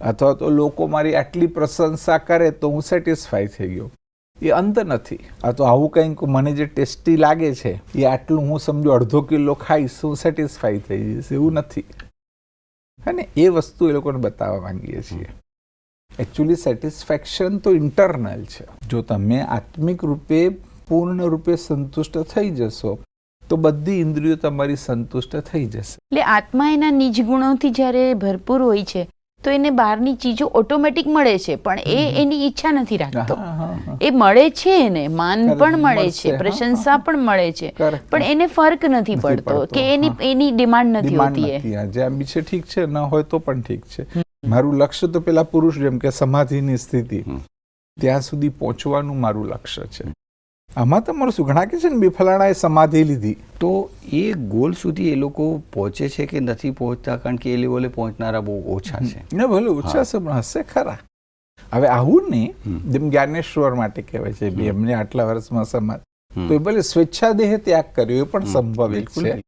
અથવા તો લોકો મારી આટલી પ્રશંસા કરે તો હું સેટિસ્ફાઈ થઈ ગયો. એ અંત નથી. આ તો આવું કંઈક મને જે ટેસ્ટી લાગે છે, એ આટલું હું સમજો અડધો કિલો ખાઈશ, હું સેટિસ્ફાઈ થઈ જઈશ, એવું નથી. અને એ વસ્તુ એ લોકોને બતાવવા માંગીએ છીએ. એકચ્યુઅલી સેટિસ્ફેક્શન તો ઇન્ટરનલ છે. જો તમે આત્મિક રૂપે, પૂર્ણ રૂપે સંતુષ્ટ થઈ જશો, તો બધી ઇન્દ્રિયો તમારી સંતુષ્ટ થઈ જશે. એટલે આત્મા એના નિજ ગુણોથી જ્યારે ભરપૂર હોય છે તો એને બહારની ચીજો ઓટોમેટિક મળે છે પણ એ એની ઈચ્છા નથી રાખતો. એ મળે છે એને માન પણ મળે છે પ્રશંસા પણ મળે છે પણ એને ફર્ક નથી પડતો કે એની એની ડિમાન્ડ નથી ડિમાન્ડ હોતી એ. જેમ બી છે ઠીક છે ન હોય તો પણ ઠીક છે. મારું લક્ષ્ય તો પેલા પુરુષ જેમ કે સમાધિની સ્થિતિ. ત્યાં સુધી પહોંચવાનું મારું લક્ષ્ય છે. આમાં તમારું શું ઘણા કે છે ને બે ફલાણાએ સમાધિ લીધી. તો એ ગોલ સુધી એ લોકો પહોંચે છે કે નથી પહોંચતા? કારણ કે એ લેવલે પહોંચનારા બહુ ઓછા છે. ને ભલે ઓછા છે પણ હશે ખરા. હવે આવું નહીં. જેમ જ્ઞાનેશ્વર માટે કહેવાય છે એમને આટલા વર્ષમાં સમાજ. તો એ ભલે સ્વેચ્છાદેહ ત્યાગ કર્યો એ પણ સંભવિત છે.